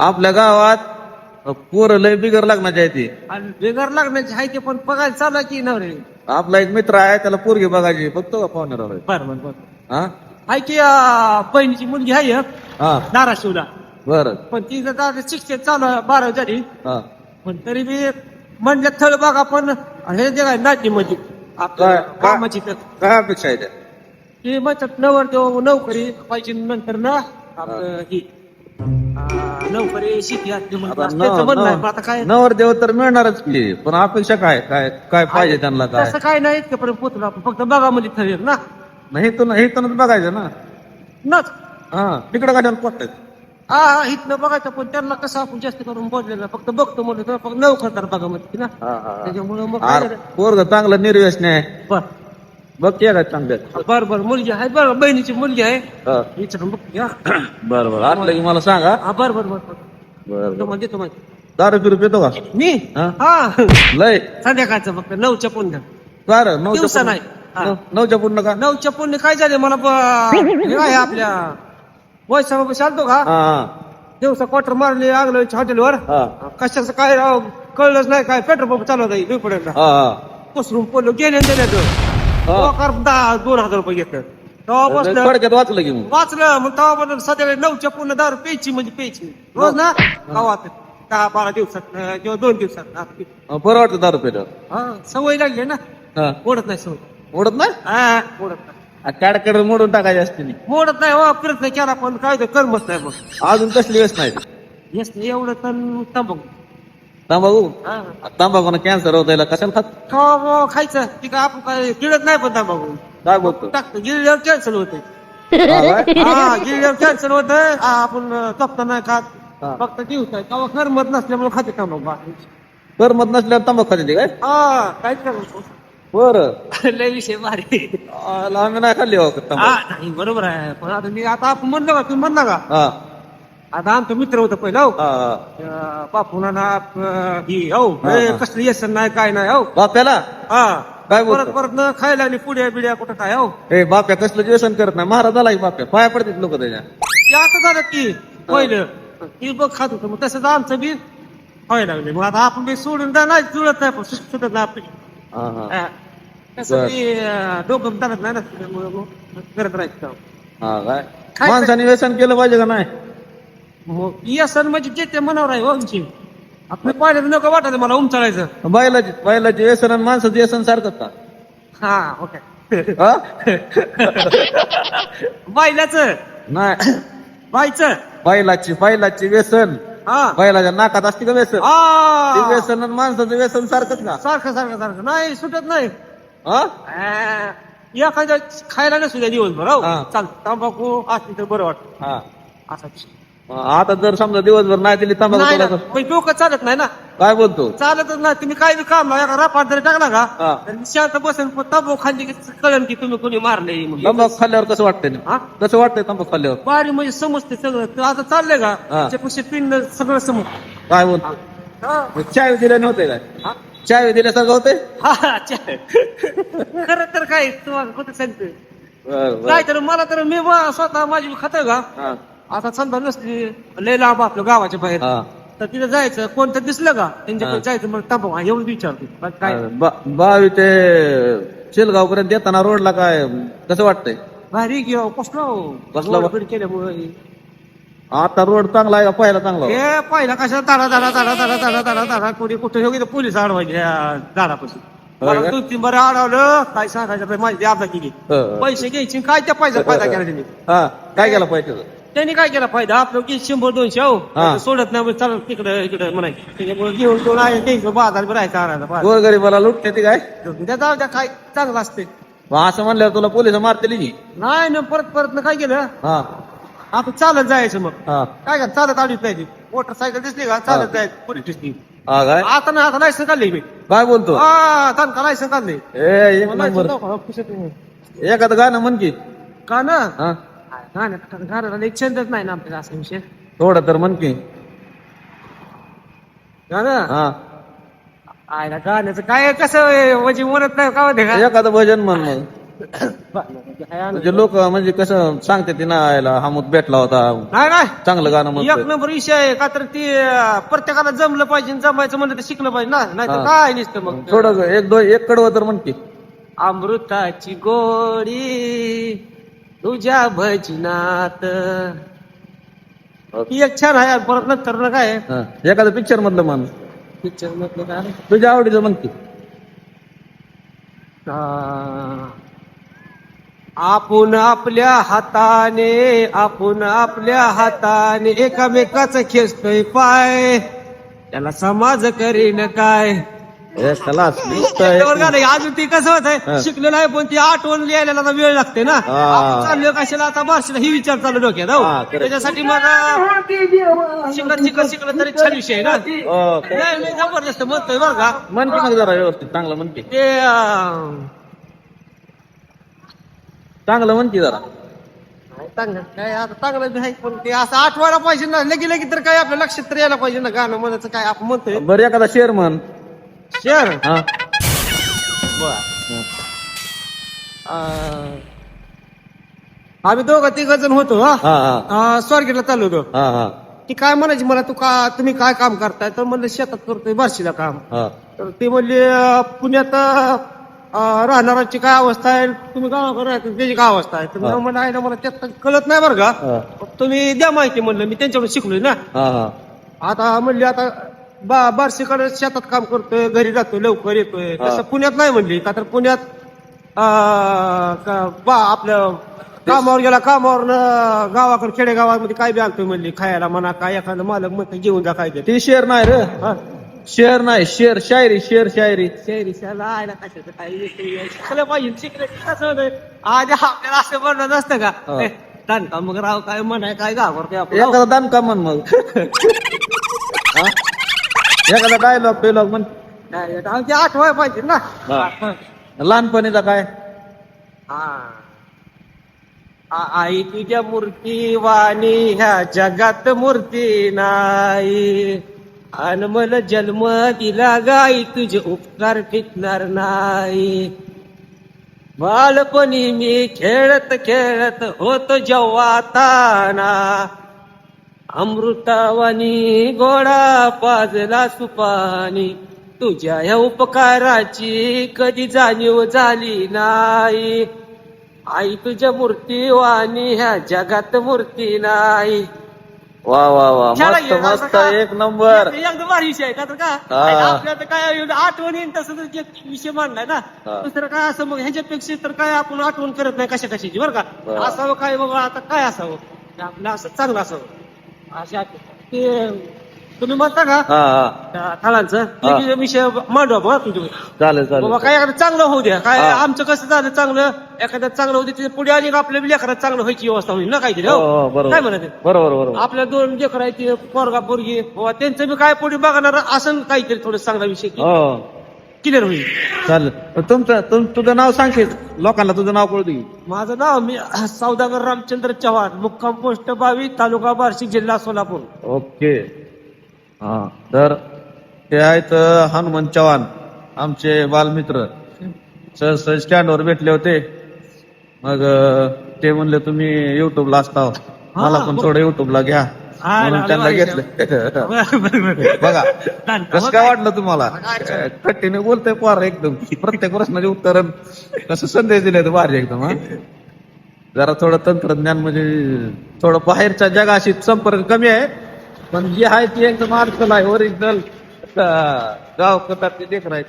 आपल्या गावात पोरं लय बिगर लग्नाची आहे ती. आणि बेगर लागण्याची आहे ते पण बघायला चालू की नवरे? आपला एक मित्र आहे त्याला पोरगी बघायची. बघतो का पाहुणे राव बर बर बर. हा? आहे की अं, बहिणीची मुलगी आहे एक, हा. धाराशिवला. बर. पण ती जर शिक्षण चालू आहे बारावी झाली. हा. पण तरी बी म्हणलं थळ बघा पण हे जे काय नाट्यमध्ये आपल्या काय- काय? कामाची तर. काय अपेक्षा आहे त्या? ते म्हणतात नवर देव नोकरी पाहिजे नंतर ना आपलं ही. असते म्हणतात. आता त्याचं न- म्हणणं आहे. पण न- आता काय? नवरदेव तर मिळणारच की पण अपेक्षा काय काय काय पाहिजे त्यांना काय? तसं काय नाही इतकंपर्यंत पोहोचलो आपण. फक्त बघा म्हणजे ठरेल ना. नाही तुला हे तर बघायचं ना. नच. हा तिकडे कशाला पटत हा हा इथनं बघायचं पण त्यांना कसं आपण जास्त करून बोललेलं फक्त बघतो म्हणलं तर फक्त नोकर बघा म्हणजे ना. त्याच्यामुळे मग काय झालं? पोरग चांगलं निर्व्यसने आहे. बर. बघ की का चांगलं बर बर मुलगी आहे बरं बहिणीची मुलगी आहे. विचारून बघ बर बर की मला सांगा. हा बर बर बर बर. बर तुम्हाला देतो माहिती दारू पिरू पितो का? मी? हा? हा. लय. संध्याकाळचं फक्त नऊच्या पुण्य कार दिवसा नाही. हा. नऊ- नऊच्या पूर्ण का नऊच्या पुण्य काय झाले मला ब- हे आहे आपल्या वैसा चालतो का? हा दिवसा क्वार्टर मारले लागलो हॉटेलवर. हा. कशाचं काय राव कळलंच नाही काय. पेट्रोल पंप चालवत आहे दुपड्याला हा हा. पसरून पडलो गेले दहा दोन हजार रुपये घेतलं. तेव्हा बसलं थोडक्यात वाचलं की मग. वाचलं मग तेव्हा संध्याकाळी नऊच्या पूर्ण दारू प्यायची म्हणजे प्यायची. रोज ना? गावात दहा बारा दिवसात किंवा दोन दिवसात. बरं वाटतं दारू पिलं हा सवय लागली ना? हा. मोडत नाही सवय. ओढत नाही? हा मोडत नाही. काडकड मोडून टाकायची असते नी. मोडत नाही हो प्रयत्न केला पण काय तर कर्मच नाही मग. अजून कसली वेस नाही येस एवढं तर तंबाखू तांबाखू हा. तांबाखून कॅन्सर होत याला कशाला खात? खावा बुवा खायचं. ती आपण काय गिळत नाही पण तंबाखू काय बोलतो? टाकतो गिळल्यावर कॅन्सर होते हा? हा. गिळल्यावर कॅन्सर होत आपण कपता नाही खात. हा. फक्त दिवसाय तेव्हा करमत नसल्यामुळे खाते तंबाखू कर मत नसल्यावर तांबाखू खाते काय? हा काहीच करत बरं. लय विषय भारी. आला आम्ही नाही खाल्ली हो हा नाही बरोबर आहे. पण आता मी आता आपण म्हणलं का तुम्ही म्हणला का? हा. आता आमचं मित्र होतं पहिलं हो. बापूना ना अं, ही हो. हा, हे. हा. कसलं येसन नाही काय नाही हो. बाप्याला? हा. काय बोलतो? परत परत न खायला आणि पुड्या बिड्या कुठं काय हो. ए बाप्या कसलं व्यसन करत नाही. महाराज आला की बाप्या. पाया पडतात लोक त्याच्या. ते आता झालं की पहिलं. ती बघ खात होतं. मग तसंच आमचं बी व्हायला लागले मग आता आपण बी सोडून तर नाही जुळत नाही पण सुट- सुटत नाही आपली. हा हा. हा. तसं बर. बी अं, डोकं चालत नाही ना मग करत राहायचं. हा काय- माणसाने व्यसन केलं पाहिजे का नाही? मग येसन म्हणजे जे ते मनावर आहे हो आमची. आपलं पाहिलं नको वाटत मला उमचाळायचं बैलाची बैलाची व्यसन आणि माणसाचं व्यसन सारखं का? हा ओके. हा? बायलाच. नाही. बायचं बैलाची बैलाची व्यसन. हा. बैलाच्या नाकात असते का व्यसन? ते आ. व्यसन आणि माणसाचं व्यसन सारखंच का? सारखं सारखं सारखं. नाही सुटत नाही. हा? आ, एखाद्या खायला नसू द्या दिवसभर हो. हा. चाल तंबाखू असली तर बरं वाटत. हा. असं. आता जर समजा दिवसभर नाही दिली तांबाखू नाही ना, तर- पण डोकं चालत नाही ना? काय बोलतो? चालतच नाही तुम्ही काय बी काम रापात जरी टाकला हा. का? तर शांत बसेल पण तंबाखू खाल्ली की कळन की तुम्ही कोणी मारले म्हणून. तंबाखू खाल्ल्यावर कसं वाटतंय हा? कसं वाटतंय तंबाखू खाल्ल्यावर? बारी म्हणजे समजते सगळं. तर आता चाललंय का? हा. त्याच्यापेक्षा पिन सगळं समज काय बोलतो? हा. चाय दिल्याने होते काय? हा? चाय दिल्यासारखं होते. खरं तर काय तुम्हाला कुठं सांगते काय तर मला तर मी बा- स्वतः माझी खातं का? आता समजा नसली लय लांब आपलं गावाच्या बाहेर. तर तिथं जायचं कोणतं दिसलं का? त्यांच्याकडे हा. जायचं मग तांबा एवढं विचारतो. बाकी काय? बावी ते शेलगाव पर्यंत येताना रोडला काय कसं वाटतंय? भारी घेऊ कसलं कसलं बा- रोड केल्यामुळे आता रोड चांगला आहे का? पहिला चांगला? हे पहिला कशा दाडा दाडा दाडा दाडा दाडा दाडा दाडा कोणी कुठे येऊ पोलीस अडवायचे दारापासून होय मला का? दोन तीन बरं अडवलं काय सांगायचं बाई, माझी अर्धा केली. हं. पैसे घ्यायचे काय त्या पैसा फायदा केला त्यांनी हा काय केला पाहिजे त्यांनी काय केला फायदा? आपलं की शंभर दोनशे हो. हा. सोडत नाही चालत तिकडे इकडे म्हणायचं त्याच्यामुळे घेऊन घेऊन आहे बाजार बी राहायचं लुटते ती काय? त्या जाऊ द्या काय चांगलं असते मग असं म्हणल्यावर तुला पोलीस मारतेली की? नाही ना परत परत ना काय केलं? हा. आपण चालत जायचं मग. हा. काय का चालत आडवीत नाही मोटरसायकल दिसली का? हा. चालत जायचं पोलीस स्टेशन. हा काय? आता ना आता लायसन काढले मी. काय बोलतो? हा तानका लायसन काढले. ए एक नंबर. एखादं गाणं म्हण की. का ना हा. गाणं गाण्याला एक छंदच नाही ना आपल्याला असा विषय थोडं तर म्हण की गाणं हा आयला गाण्याचं काय कसं म्हणजे म्हणत नाही का माहिती का एखादं भजन म्हण मग म्हणजे लोक म्हणजे कसं सांगते ते ना याला हमूत भेटला होता नाही नाही चांगलं गाणं एक नंबर विषय आहे का तर ते अं, प्रत्येकाला जमलं पाहिजे आणि जमायचं म्हणलं तर शिकलं पाहिजे ना नाही तर हा. काय नसतं मग थोडं एक दो एक कडवं तर म्हणते अमृताची गोडी तुझ्या भजनात. ही एक छान आहे परत नंतर ना काय? हा. एखादं पिक्चर मधलं म्हण. पिक्चर मधलं काय? तुझ्या आवडीचं म्हणते आ, आपण आपल्या हाताने आपण आपल्या हाताने एकामेकाच खेचतोय पाय. त्याला समाज करीन काय? आहे. अजून ती कसं होत. आहे शिकलेलं आहे पण ती आठवण लिहायला वेळ लागते ना. हा. आपण चाललो कशाला? आता बारशीला ही विचार चालू डोक्यात हो. त्याच्यासाठी मग अं, शिकत शिकत शिकलं तरी छान विषय आहे ना. हो, खरं. नाही, नाही, जबरदस्त म्हणतोय बरं का. म्हण की मग जरा व्यवस्थित चांगलं म्हणते ते चांगलं म्हणते जरा. नाही, चांगलं. काय आता चांगलं बी आहे पण ते असं आठवायला पाहिजे ना. लगे लगे तर काय आपल्या लक्षात तर यायला पाहिजे ना. गाणं म्हणायचं काय आपण म्हणतोय. बरं एखादा शेर म्हण. हा. आम्ही दोघं तिघ जण होतो हा. स्वारगेटला चाललो होतो. हा हा. ती काय म्हणायची मला तू का तुम्ही काय काम करताय? तर म्हणलं शेतात करतोय बार्शीला काम. हा. तर ते म्हणले अं, पुण्यात अं, राहणाऱ्याची काय अवस्था आहे? तुम्ही गावाकडे राहता त्याची काय अवस्था आहे? तर हा. म्हणलं आहे ना मला त्यात कळत नाही बरं का. हा. तुम्ही द्या माहिती म्हणलं मी त्यांच्याकडून शिकलोय ना. हा हा. आता म्हणले आता बा बार्शीकडे शेतात काम करतोय घरी जातोय लवकर येतोय. हा. तसं पुण्यात नाही म्हणली का तर पुण्यात अं, का- बा आपलं कामावर गेला कामावर गावाकडे खेडेगावामध्ये काय बी आणतोय म्हणली खायला म्हणा काय एखादं मालक म्हणतो घेऊन जा काय ते. ते शेर नाही रे. हा. शेर नाही शेर शायरी शेर शायरी. शहरी शाला आहे ना कशाचं काही विषय शिकलं पाहिजे शिकलं कसं होतंय? आज आपल्याला असं म्हणणं नसतं का? हा. दणका मग राव काय म्हणाय काय घाबरते आपण? एखादा दान का म्हण मग. हा? एखादा डायलॉग पेलॉग म्हण. नाही, आमची आठवाय पाहिजे ना. हा. लहानपणीचा काय? हा. आ- आई तुझ्या मूर्ती वाणी ह्या जगात मूर्ती नाही. अन मला जन्म दिला गाई तुझे उपकार टिकणार नाही. बालपणी मी खेळत खेळत होतो जेव्हा ताना. अमृतावानी गोडा पाजला सुपानी. तुझ्या ह्या उपकाराची कधी जाणीव झाली नाही. आई तुझ्या मूर्तीवानी ह्या जगात मूर्ती नाही. वा वा वा छान मस्त आहे, मस्त का? एक नंबर. एकदम भारी विषय आहे का तर का? हा. आपल्या तर काय एवढं आठवण येईल तसं तर एक विषय मांडलाय ना. हा. दुसरं काय असं मग ह्याच्यापेक्षा तर काय आपण आठवण करत नाही कशा कशाची बरं का? बरं. असावं काय बाबा आता काय असावं? आपलं असं चांगलं असावं. अशा ते तुम्ही म्हणता का? हा थाळांचं. विषय मांडवा बघा तुमच्या चालेल बाबा चालेल. काय एखादं चांगलं होऊ द्या. काय हा. आमचं कसं झालं चांगलं एखादं चांगलं होऊ दे पुढे आली का आपल्या लेकरात चांगलं व्हायची व्यवस्था होईल ना काहीतरी हो, हो हो, बरोबर. काय म्हणत? बरोबर बरोबर. आपल्या दोन लेकर आहेत ते पोरगा पोरगी. बाबा त्यांचं बी काय पुढे बघणार असं काहीतरी थोडं चांगला विषय हो. क्लिअर होईल. चालेल. तुमचं तुम तुझं नाव सांगशील? लोकांना तुझं नाव कळू दे. माझं नाव मी सौदागर रामचंद्र चव्हाण मुक्काम पोस्ट बावी तालुका बार्शी जिल्हा सोलापूर. ओके. हा तर ते आहेत हनुमान चव्हाण आमचे बालमित्र. सहज सहज स्टँडवर भेटले होते. मग ते म्हणले तुम्ही युट्यूबला असता हो. मला पण. थोडं युट्यूबला घ्या. म्हणून त्यांना. घेतलं. बघा. कसं काय वाटलं तुम्हाला. कट्टीने बोलतोय पार एकदम प्रत्येक प्रश्नाचे उत्तर कसं संदेश दिले भारी एकदम हा जरा थोडं तंत्रज्ञान म्हणजे थोडं बाहेरच्या जगाशी संपर्क कमी आहे पण जे आहे ते एकदम अडचण आहे ओरिजिनल गाव कथातले लेकर आहेत